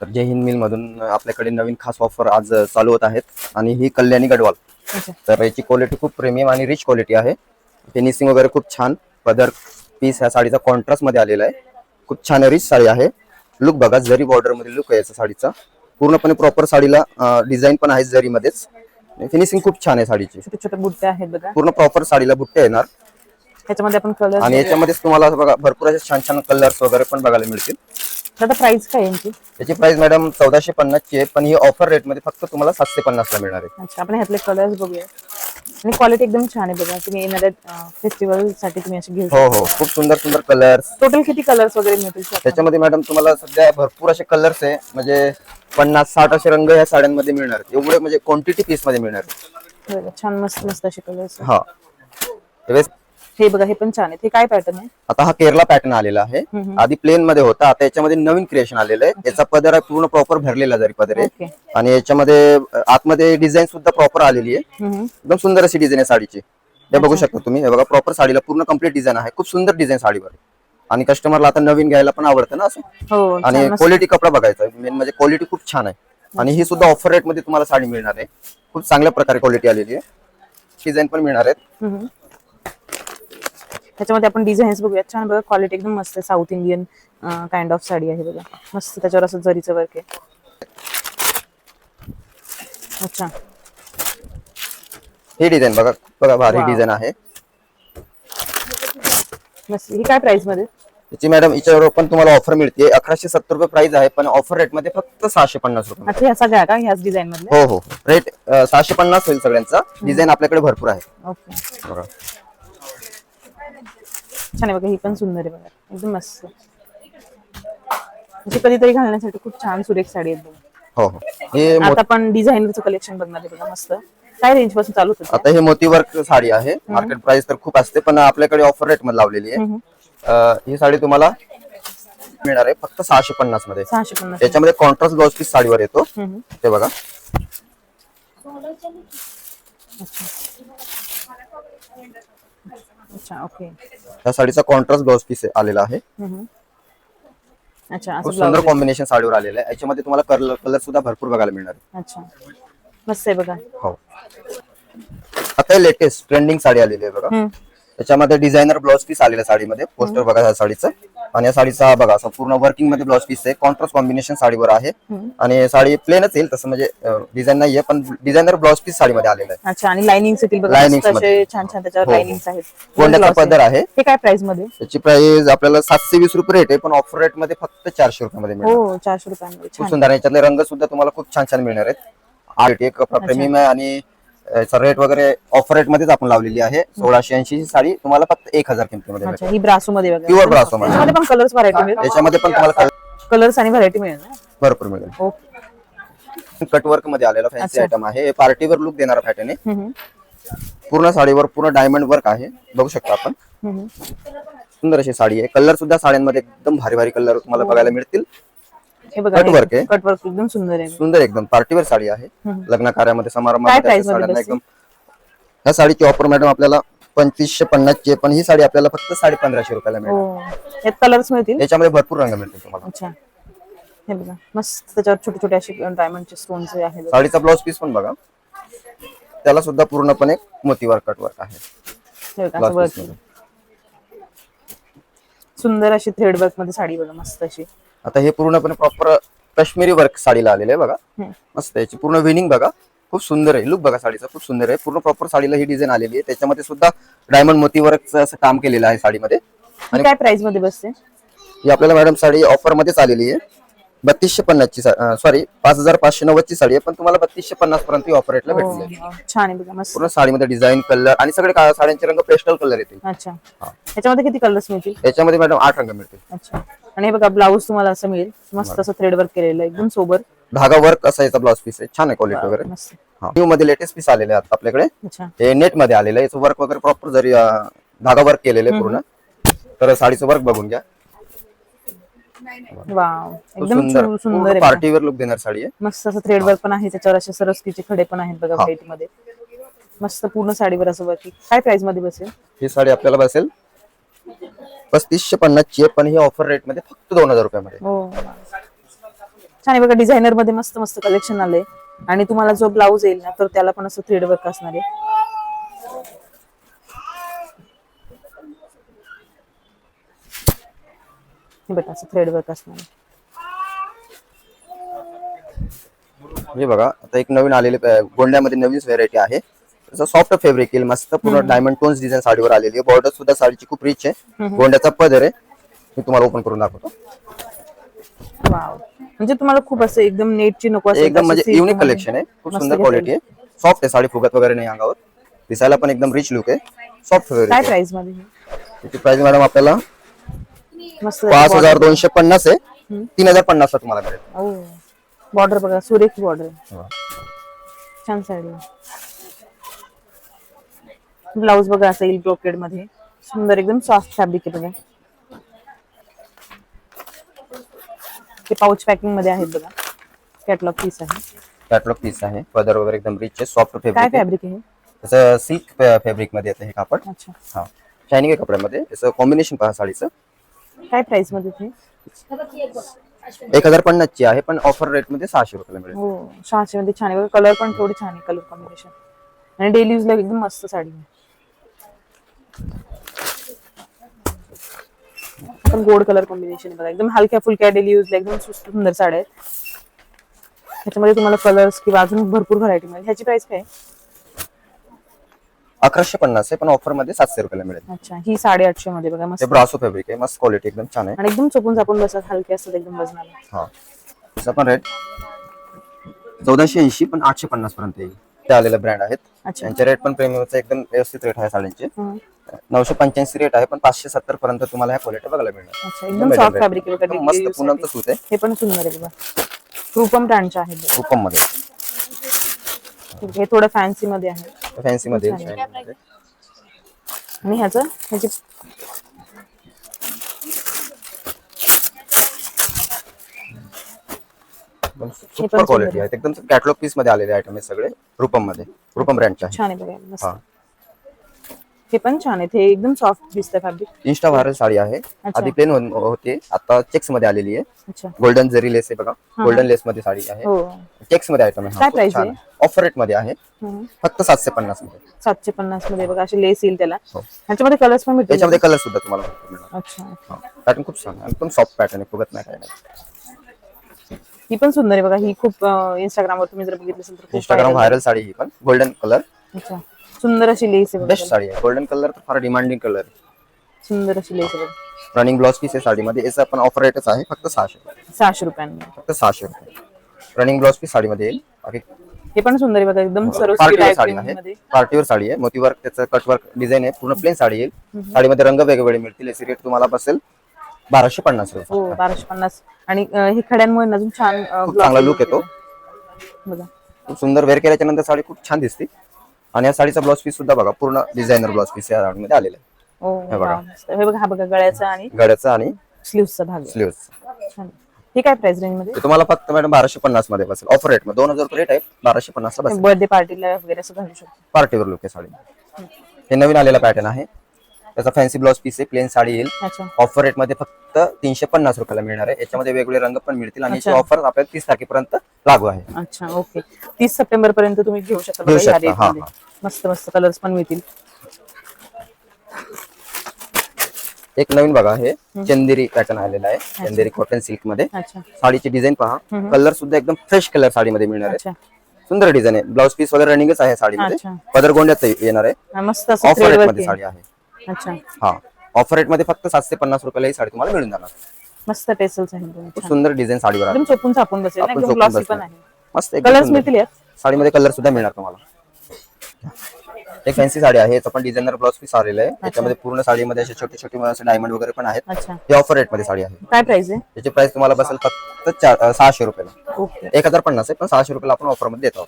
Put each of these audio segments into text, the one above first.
तर जय हिंद मिल मधून आपल्याकडे नवीन खास ऑफर आज चालू होत आहेत. आणि ही कल्याणी गडवाल. तर याची क्वालिटी खूप प्रीमियम आणि रिच क्वालिटी आहे. फिनिशिंग वगैरे खूप छान. पदर पीस ह्या साडीचा कॉन्ट्रास्टमध्ये आलेला आहे. खूप छान रिच साडी आहे. लुक बघा जरी बॉर्डरमध्ये लुक आहे याचा साडीचा. पूर्णपणे प्रॉपर साडीला डिझाईन पण आहे जरीमध्येच. फिनिशिंग खूप छान आहे साडीची. छोटे छोटे बुट्टे आहेत बघा. पूर्ण प्रॉपर साडीला बुट्टे येणार. त्याच्यामध्ये आपण कलर आणि याच्यामध्येच तुम्हाला बघा भरपूर असे छान छान कलर्स वगैरे पण बघायला मिळतील. आता प्राइस काय यांची याची प्राइस मॅडम चौदाशे पन्नासची आहे पण ही ऑफर रेटमध्ये फक्त तुम्हाला सातशे पन्नासला मिळणार आहे. अच्छा आपण ह्यातले कलर्स बघूया. आणि क्वालिटी एकदम छान आहे बघा. तुम्ही येणाऱ्या फेस्टिवलसाठी तुम्ही असे घेऊ हो हो. खूप सुंदर सुंदर कलर्स टोटल किती कलर्स वगैरे मिळतील? त्याच्यामध्ये मॅडम तुम्हाला सध्या भरपूर असे कलर्स आहे. म्हणजे पन्नास साठ असे रंग या साड्यांमध्ये मिळणार. एवढे म्हणजे क्वांटिटी पीसमध्ये मिळणार छान मस्त मस्त असे कलर्स हा. हे बघा हे पण छान आहे हे काय पॅटर्न आहे? आता हा केरला पॅटर्न आलेला आहे. आधी प्लेन मध्ये होता आता याच्यामध्ये नवीन क्रिएशन आलेलं आहे. याचा पदर आहे पूर्ण प्रॉपर भरलेला जरी पदर आहे. आणि याच्यामध्ये आतमध्ये डिझाईन सुद्धा प्रॉपर आलेली आहे. एकदम सुंदर अशी डिझाईन आहे साडीची. हे बघू शकता तुम्ही. हे बघा प्रॉपर साडीला पूर्ण कंप्लीट डिझाईन आहे. खूप सुंदर डिझाईन साडीवर. आणि कस्टमरला आता नवीन घ्यायला पण आवडतं ना असं. हो आणि. क्वालिटी कपडा बघायचा मेन म्हणजे क्वालिटी खूप छान आहे. आणि ही सुद्धा ऑफर रेटमध्ये तुम्हाला साडी मिळणार आहे. खूप चांगल्या प्रकारे क्वालिटी आलेली आहे. डिझाईन पण मिळणार आहेत. त्याच्यामध्ये आपण डिझाईन्स बघूया छान बघा क्वालिटी एकदम मस्त आहे. South Indian kind of sari आहे बघा. मस्त त्याच्यावर असं जरीचं वर्क आहे. अच्छा. ही डिझाईन बघा बघा भारी डिझाईन आहे. मस्त. ही काय प्राइसमध्ये? त्याची मॅडम याच्यावर पण तुम्हाला ऑफर मिळते. अकराशे सत्तर रुपये प्राइस आहे पण ऑफर रेटमध्ये फक्त सहाशे पन्नास रुपये सगळ्या का? ह्याच डिझाईन मधल्या हो हो. रेट सहाशे पन्नास होईल सगळ्यांचा. डिझाईन आपल्याकडे भरपूर आहे. ओके छान आहे बघा ही पण सुंदर आहे बघा. एकदम मस्त. म्हणजे कधीतरी घालण्यासाठी खूप छान सुरेख साडी आहे बघा. हो हो. हे मो- आता आपण कलेक्शन बघणार आहे बघा मस्त. काय रेंजपासून चालू होतं आता हे मोती वर्क साडी आहे. मार्केट प्राइस तर खूप असते पण आपल्याकडे ऑफर रेटमध्ये लावलेली आहे. अं, ही साडी तुम्हाला मिळणार आहे फक्त सहाशे पन्नासमध्ये. सहाशे पन्नास. त्याच्यामध्ये कॉन्ट्रास्ट ब्लाउज पीस साडीवर येतो. हम्म. ते बघा. अच्छा ओके या साडीचा कॉन्ट्रास्ट ब्लाउज पीस आलेला आहे. हम्म. अच्छा खूप असं सुंदर ब्लाऊज कॉम्बिनेशन साडीवर आलेलं आहे. याच्यामध्ये तुम्हाला कलर कलर सुद्धा भरपूर बघायला मिळणार आहे. अच्छा. मस्त आहे बघा. हो. आता लेटेस्ट ट्रेंडिंग साडी आलेली आहे बघा. हम्म. त्याच्यामध्ये डिझायनर ब्लाउज पीस आलेलं साडीमध्ये. पोस्टर बघा या साडीचं. आणि या साडीचा हा बघा असा पूर्ण वर्किंगमध्ये ब्लाउज पीस आहे. कॉन्ट्रास्ट कॉम्बिनेशन साडीवर आहे. आणि साडी प्लेनच येईल तसं म्हणजे डिझाईन नाहीये पण डिझायनर ब्लाउज पीस साडीमध्ये आलेलं आहे. अच्छा आणि लाइनिंग छान छान त्याच्यावर हो, हो. लाइनिंग आहेत. गोंड्याचा Blouse आहे. पदर आहे? हे काय प्राइसमध्ये? त्याची प्राइस आपल्याला सातशे वीस रुपये रेट आहे पण ऑफर रेटमध्ये फक्त चारशे रुपयामध्ये मिळेल हो चारशे रुपयांमध्ये. खूप सुंदर. याच्यातले रंग सुद्धा तुम्हाला खूप छान छान मिळणार आहेत. आर्ट एक आहे आणि याचा रेट वगैरे ऑफर रेट मध्येच आपण लावलेली आहे. सोळाशे ऐंशी ची साडी तुम्हाला फक्त एक हजार किमतीमध्ये अच्छा ही ब्रासो मध्ये Pure brasso मध्ये. त्याच्यामध्ये पण कलर्स व्हरायटी मिळेल. याच्यामध्ये पण तुम्हाला colour कलर्स आणि व्हरायटी मिळेल ना? भरपूर मिळेल. ओके. कटवर्कमध्ये आलेला फॅन्सी आयटम आहे. पार्टीवर लुक देणारा पॅटर्न आहे. हम्म. पूर्ण साडीवर पूर्ण डायमंड वर्क आहे. बघू शकता आपण. हम्म. सुंदर अशी साडी आहे. कलर सुद्धा साड्यांमध्ये एकदम भारी भारी कलर तुम्हाला बघायला मिळतील. हे बघा work आहे. कट वर्क एकदम सुंदर आहे. सुंदर एकदम पार्टीवर साडी आहे. लग्न कार्यामध्ये समारंभामध्ये साड्यांना बसते? एकदम ह्या साडीची ऑफर मॅडम आपल्याला पंचवीसशे पन्नासची पण ही साडी आपल्याला फक्त साडे पंधराशे रुपयाला मिळेल हो यात कलर्स मिळतील? याच्यामध्ये भरपूर रंग मिळतील तुम्हाला. अच्छा. हे बघा मस्त त्याच्यावर छोटे छोटे असे डायमंडचे स्टोन्स आहेत. बघा. साडीचा ब्लाउज पीस पण बघा. त्याला सुद्धा पूर्णपणे मोतीवर कट वर्क आहे. हे. सुंदर अशी थ्रेड वर्कमध्ये साडी बघा मस्त अशी. आता हे पूर्णपणे प्रॉपर काश्मीरी वर्क साडीला आलेलं आहे बघा. मस्त. याची पूर्ण विनिंग बघा. खूप सुंदर आहे. लुक बघा साडीचा. खूप सुंदर आहे. पूर्ण प्रॉपर साडीला ही डिझाईन आलेली आहे. त्याच्यामध्ये सुद्धा डायमंड मोती वर्कचं असं काम केलेलं आहे साडीमध्ये. ही काय प्राइसमध्ये बसते? ही आपल्याला मॅडम साडी ऑफर मध्येच आलेली आहे. बत्तीसशे पन्नासची सॉरी पाच हजार पाचशे नव्वदची साडी आहे. पण तुम्हाला बत्तीसशे पन्नास पर्यंत ही ऑफर रेटला भेटली. छान पूर्ण साडीमध्ये डिझाईन कलर आणि सगळे साड्यांचे रंग पेस्टल कलर येतील. याच्यामध्ये किती कलर्स मिळतील? याच्यामध्ये मॅडम आठ रंग मिळतील. अच्छा. आणि हे बघा ब्लाऊज तुम्हाला असं मिळेल. मस्त असं थ्रेड वर्क केलेलं आहे, एकदम सोबर धागा वर्क असा याचा ब्लाउज पीस आहे. छान आहे क्वालिटी वगैरे. मस्त. न्यू मध्ये लेटेस्ट पीस आलेले आहेत आपल्याकडे. अच्छा. हे नेटमध्ये आलेलं आहे. याचं वर्क वगैरे प्रॉपर जरी अं, धागा वर्क केलेलं आहे पूर्ण तर साडीचं वर्क बघून घ्या. वाव. खूप एकदम सुंदर. सु- सुंदर आहे बघा. पार्टीवर लुक देणार साडी आहे. मस्त असं थ्रेड वर्क पण आहे. त्याच्यावर असे सरस्कीचे खडे पण आहेत बघा व्हाईटमध्ये. मस्त पूर्ण साडीवर असं वर्क काय प्राइसमध्ये बसेल? ही साडी आपल्याला बसेल पस्तीसशे पन्नासची आहे पण ही ऑफर रेटमध्ये फक्त दोन हजार रुपयामध्ये. हो. छान आहे बघा डिझायनरमध्ये मस्त मस्त कलेक्शन आलंय. आणि तुम्हाला जो ब्लाऊज येईल ना तर त्याला पण असं थ्रेड वर्क असणार आहे. बघा असं थ्रेड वर्क असणार आहे. हे बघा आता एक नवीन आलेले गोंड्यामध्ये नवीन व्हेरायटी आहे. सॉफ्ट फॅब्रिक येईल मस्त पूर्ण डायमंड टोन्स डिझाईन साडीवर आलेली आहे. बॉर्डर सुद्धा साडीची खूप रिच आहे. गोंड्याचा पदर आहे. मी तुम्हाला ओपन करून दाखवतो. म्हणजे तुम्हाला खूप असं एकदम नेटची नको एकदम म्हणजे युनिक. कलेक्शन आहे. खूप सुंदर. क्वालिटी आहे. सॉफ्ट आहे साडी फुगत वगैरे नाही अंगावर. दिसायला पण एकदम रिच लुक आहे. सॉफ्ट फॅब्रिक काय प्राइसमध्ये? हे? त्याची प्राइस मॅडम आपल्याला पाच हजार दोनशे पन्नास आहे. तीन हजार पन्नास ला तुम्हाला मिळेल. बॉर्डर बघा सुरेख बॉर्डर छान साडी ब्लाऊज बघा असं येईल ब्रोकेड मध्ये. सुंदर एकदम सॉफ्ट फॅब्रिक आहे बघा. ते पाऊच पॅकिंग मध्ये आहेत बघा. कॅटलॉग पीस आहे. कॅटलॉग पीस आहे. पदर वगैरे एकदम रिच आहे. सॉफ्ट काय फॅब्रिक आहे फॅब्रिक आहे त्याचं सिल्क फॅब्रिक मध्ये येतं हे कापड. अच्छा. हा. शायनिंग आहे कपड्यामध्ये. त्याचं कॉम्बिनेशन पहा साडीचं. काय प्राइस मध्ये ते? एक हज़ार पन्नास ची आहे पण ऑफ़र रेट मध्ये सहाशे रुपयाला मिळेल. हो सहाशे मध्ये छान आहे. बघा कलर पण थोडी छान आहे कलर कॉम्बिनेशन आणि डेली यूजला एकदम मस्त साडी आहे. पण गोल्ड कलर कॉम्बिनेशन बघा. एकदम हलक्या फुलक्या डेली यूजला एकदम सुस्त- सुंदर साड्या आहेत. ह्याच्यामध्ये तुम्हाला कलर्स किंवा अजून भरपूर व्हरायटी मिळेल. ह्याची प्राइस काय? आहे? अकराशे पन्नास आहे पण ऑफरमध्ये सातशे रुपयाला मिळेल. अच्छा ही साडे आठशे मध्ये बघा मस्त. ब्रासो फॅब्रिक आहे मस्त क्वालिटी एकदम छान आहे. आणि एकदम चुकून चापून बसत हलके असतात एकदम वजनाला हा. त्याचा पण रेट चौदाशे ऐंशी पण आठशे पन्नास पर्यंत येईल. ते आलेले ब्रँड आहेत. त्यांचे रेट पण प्रेमियमचा एकदम व्यवस्थित रेट आहे साड्यांचे. नऊशे पंच्याऐंशी रेट आहे पण पाचशे सत्तर पर्यंत तुम्हाला ह्या क्वालिटी बघायला मिळणार. एकदम मस्त पूनमचं. सूत आहे. हे पण सुंदर आहे बघा. रुपम ब्रँडचे आहेत. उपममध्ये. हे थोडं फॅन्सी मध्ये आहे. फॅन्सी मध्ये. आणि ह्याचं ह्याची एकदम सुपर क्वालिटी आहे एकदम कॅटलॉग पीसमध्ये आलेले आयटम आहे सगळे रुपममध्ये रुपम ब्रँडचे आहे छान आहे बघा मस्त. हा. हे पण छान आहे ते एकदम सॉफ्ट दिसतं फॅब्रिक इंस्टा व्हायरल साडी आहे. आधी प्लेन होते आता चेक्समध्ये आलेली आहे. अच्छा. गोल्डन जरी लेस आहे बघा. गोल्डन लेस मध्ये साडी आहे. हो. चेक्समध्ये आयटम काय price आहे? ऑफर रेटमध्ये आहे. हं. फक्त सातशे पन्नासमध्ये. सातशे पन्नासमध्ये बघा असे लेस येईल त्याला. हो. ह्याच्यामध्ये कलर्स पण भेटतील. त्याच्यामध्ये कलर सुद्धा तुम्हाला भरपूर मिळणार अच्छा पॅटर्न खूप छान आहे. एकदम सॉफ्ट पॅटर्न आहे. फुगत नाही काय नाही. ही पण सुंदर आहे बघा ही खूप इंस्टाग्रामवर तुम्ही जर बघितली असेल तर इंस्टाग्राम व्हायरल साडी ही पण गोल्डन कलर. अच्छा सुंदर अशी लेस आहे बेस्ट साडी आहे. गोल्डन कलर तर फार डिमांडिंग कलर सुंदर अशी लेस आहे रनिंग ब्लाउज पीस आहे साडीमध्ये. याचा पण ऑफर रेटच आहे फक्त सहाशे. सहाशे रुपयांमध्ये फक्त सहाशे रुपये. रनिंग ब्लाउज पीस साडीमध्ये येईल. बाकी हे पण सुंदर आहे बघा एकदम पार्टीवर साडी आहे पार्टीवर साडी आहे. मोतीवर्क त्याचं कटवर्क डिझाईन आहे. पूर्ण प्लेन साडी येईल. साडीमध्ये रंग वेगवेगळे मिळतील. याची रेट तुम्हाला बसेल. बाराशे पन्नास रुपये. हो बाराशे पन्नास. आणि अं, हे खड्यांमुळे अजून छान अं, खूप glossy चांगला लुक look येतो. बघा. खूप सुंदर वेअर केल्याच्यानंतर साडी खूप छान दिसते. आणि या साडीचा ब्लाउज पीस सुद्धा बघा पूर्ण डिझायनर ब्लाउज पीस या साडीमध्ये आलेला आहे. हो हे बघा. मस्त. हे बघा हा बघा गळ्याचा आणि गड्याचा आणि स्लीव्हचा भाग आहे. छान. हे काय प्राइस रेंजमध्ये? ते तुम्हाला फक्त मॅडम बाराशे पन्नासमध्ये बसेल. ऑफर रेटमध्ये. दोन हजार रुपये रेट आहे. बाराशे पन्नास ला बसेल बर्थडे पार्टीला वगैरे असं घालू शकतो. पार्टीवर लुक आहे साडी. हे नवीन आलेला पॅटर्न आहे. त्याचा फॅन्सी ब्लाउज पीस आहे प्लेन साडी येईल. ऑफर रेटमध्ये फक्त तीनशे पन्नास रुपयाला मिळणार आहे. याच्यामध्ये वेगवेगळे रंग पण मिळतील आणि. ऑफर आपल्याला तीस तारखेपर्यंत लागू आहे. अच्छा ओके तीस सप्टेंबर पर्यंत तुम्ही घेऊ शकता. मस्त मस्त कलर्स पण मिळतील. एक नवीन बघा हे. चंदेरी पॅटर्न आलेला आहे. चंदेरी कॉटन सिल्कमध्ये. साडीची डिझाईन पहा. कलर सुद्धा एकदम फ्रेश कलर साडीमध्ये मिळणार आहे. सुंदर डिझाईन आहे. ब्लाउज पीस वगैरे रनिंगच आहे साडीमध्ये. पदर गोंड्यात येणार आहे. ऑफर रेटमध्ये आहे. साडी आहे. अच्छा. हा. ऑफर रेटमध्ये फक्त सातशे पन्नास रुपयाला ही साडी तुम्हाला मिळून जाणार. मस्त टेसल्स आहेत बघा, खूप छान. सुंदर डिझाईन साडीवर आहे. एकदम चोपून बसेल ना, आपण एकदम चोपून ग्लॉसी बसणार. पण आहे. मस्त एकदम कलर्स सुंदर. मिळतील यात? साडीमध्ये कलर सुद्धा मिळणार तुम्हाला. एक फॅन्सी साडी आहे याचा पण डिझायनर ब्लाउज पीस आलेला आहे. त्याच्यामध्ये पूर्ण साडीमध्ये असे छोटे छोटे असे डायमंड वगैरे पण आहेत. अच्छा. हे ऑफर रेटमध्ये साडी आहे. काय प्राइस आहे? त्याची प्राइस तुम्हाला बसेल फक्त चार अं, सहाशे रुपयाला. ओके. एक हजार पन्नास आहे पण सहाशे रुपयाला आपण ऑफरमध्ये देतो.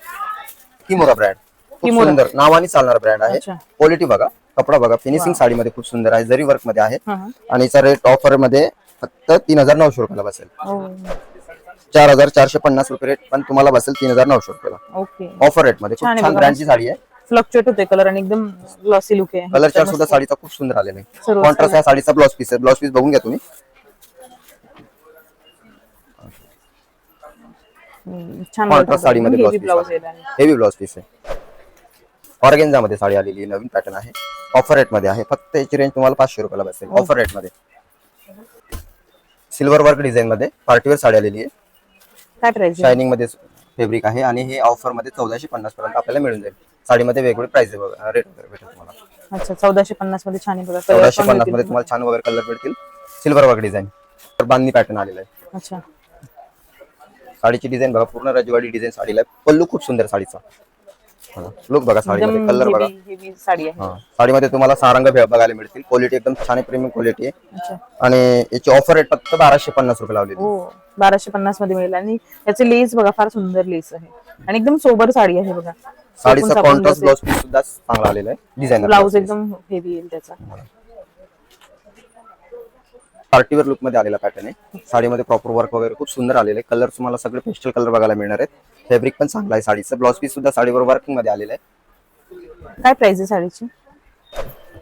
किमोरा ब्रँड खूप किमोरा. सुंदर. नावाने चालणारा ब्रँड आहे. अच्छा. क्वालिटी बघा. कपडा बघा फिनिशिंग साडीमध्ये खूप सुंदर आहे जरी वर्कमध्ये आहे हा हा. आणि याचा रेट ऑफरमध्ये फक्त तीन हजार नऊशे रुपयाला बसेल. ओ चार हजार चारशे पन्नास रुपये रेट पण तुम्हाला बसेल तीन हजार नऊशे रुपयाला. ऑफर रेटमध्ये खूप छान ब्रँडची साडी आहे. फ्लक्च्युएट होते कलर आणि एकदम ग्लॉसी लुक आहे. कलर चार्ट सुद्धा साडीचा खूप सुंदर आलेला आहे. कॉन्ट्रास्ट या साडीचा ब्लाउज पीस आहे. ब्लाउज पीस बघून घ्या तुम्ही. कॉन्ट्रास्ट साडीमध्ये हेवी ब्लाउज पीस आहे. हेवी ब्लाउज पीस आहे. ऑर्गेन्झा मध्ये साडी आलेली नवीन पॅटर्न आहे. ऑफर रेटमध्ये आहे. फक्त याची रेंज तुम्हाला पाचशे रुपयाला बसेल. ऑफर रेटमध्ये. सिल्वर वर्क डिझाईन मध्ये पार्टीवेअर साडी आलेली आहे. काय प्राइस आहे. शायनिंगमध्ये फेब्रिक आहे आणि हे ऑफरमध्ये चौदाशे पन्नास पर्यंत आपल्याला मिळून जाईल. साडीमध्ये वेगवेगळे प्राइस रेट वगैरे भेटेल तुम्हाला. अच्छा चौदाशे पन्नासमध्ये छान आहे बघा. कलर चौदाशे पण पन्नासमध्ये तुम्हाला छान वगैरे कलर भेटतील. सिल्वर वर्क डिझाईन तर बांधणी पॅटर्न आलेला आहे. अच्छा. साडीची डिझाईन बघा. पूर्ण रजवाडी डिझाईन साडीला आहे. पल्लू खूप सुंदर साडीचा. लुक बघा साडीमध्ये कलर बघा. हेवी साडी आहे. हा. साडीमध्ये तुम्हाला सारंग भे- बघायला मिळतील. क्वालिटी एकदम छान आहे प्रीमियम क्वालिटी आहे. अच्छा. आणि याची ऑफर रेट फक्त बाराशे पन्नास रुपये लावलेली हो बाराशे पन्नासमध्ये मिळेल. आणि त्याचे लेस बघा फार सुंदर लेस आहे. आणि एकदम सोबर साडी आहे बघा. साडीचा कॉन्ट्रास्ट ब्लाउज पीस सुद्धा चांगला आलेला आहे. डिझाईन ब्लाउज एकदम हेवी येईल त्याचा. पार्टीवेअर लुकमध्ये आलेला पॅटर्न आहे. साडीमध्ये प्रॉपर वर्क वगैरे खूप सुंदर आलेले कलर तुम्हाला सगळे पेस्टल कलर बघायला मिळणार आहेत. फॅब्रिक पण चांगला आहे साडीचं. ब्लाउज पीस सुद्धा साडीवर वर्किंगमध्ये आलेलं आहे. काय प्राइस आहे साडीची?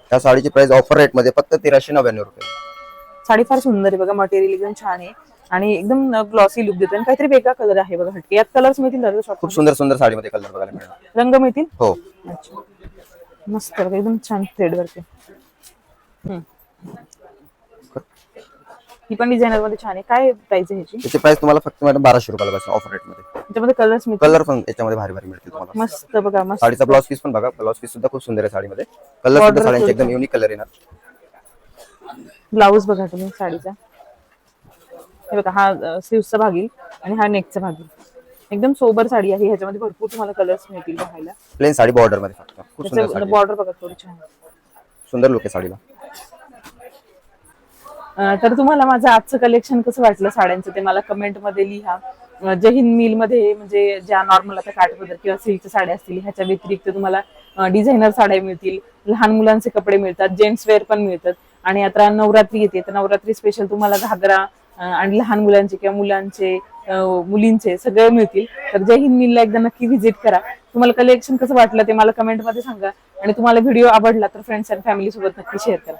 त्या साडीची प्राइस ऑफर रेटमध्ये फक्त तेराशे नव्याण्णव रुपये. साडी फार सुंदर आहे बघा मटेरियल एकदम छान आहे. आणि एकदम ग्लॉसी लुक देतो आणि काहीतरी वेगळा कलर आहे बघा हटके. यात कलर्स मिळतील खूप सुंदर सुंदर साडीमध्ये कलर बघायला मिळणार. रंग मिळतील? हो. अच्छा. मस्त एकदम छान थ्रेड हम्म. ही पण डिझायनरमध्ये छान आहे. काय प्राइस आहे ह्याची? त्याची प्राइस तुम्हाला फक्त मॅडम बाराशे रुपयाला बसेल ऑफर रेटमध्ये. त्याच्यामध्ये कलर्स मिळतील. कलर पण याच्यामध्ये भारी भारी मिळतील तुम्हाला. मस्त बघा मस्त. साडीचा ब्लाउज पीस पण बघा. ब्लाउज पीस सुद्धा खूप सुंदर आहे साडीमध्ये. कलर Border सुद्धा साड्यांचे एकदम युनिक कलर येणार ब्लाऊज बघा तुम्ही साडीचा. हे बघा हा स्लीव्हचा भाग येईल आणि हा नेकचा भाग येईल. एकदम सोबर साडी आहे. ह्याच्यामध्ये भरपूर तुम्हाला कलर्स मिळतील पाहायला प्लेन साडी बॉर्डरमध्ये फक्त. खूप सुंदर बॉर्डर बघा थोडी छान. सुंदर लुक आहे साडीला. तर तुम्हाला माझं आजचं कलेक्शन कसं वाटलं साड्यांचं? ते मला कमेंटमध्ये लिहा. अं, जय हिंद मिलमध्ये म्हणजे ज्या नॉर्मल आता काठपदर किंवा सिल्कच्या साड्या असतील ह्याच्या व्यतिरिक्त तुम्हाला डिझायनर साड्या मिळतील लहान मुलांचे कपडे मिळतात जेंट्स वेअर पण मिळतात. आणि आता नवरात्री येते तर नवरात्री स्पेशल तुम्हाला घागरा आणि लहान मुलांचे किंवा मुलांचे मुलींचे सगळे मिळतील. तर जय हिंद मिलला एकदा नक्की व्हिजिट करा. तुम्हाला कलेक्शन कसं वाटलं ते मला कमेंटमध्ये सांगा. आणि तुम्हाला व्हिडिओ आवडला तर फ्रेंड्स अँड फॅमिली सोबत नक्की शेअर करा.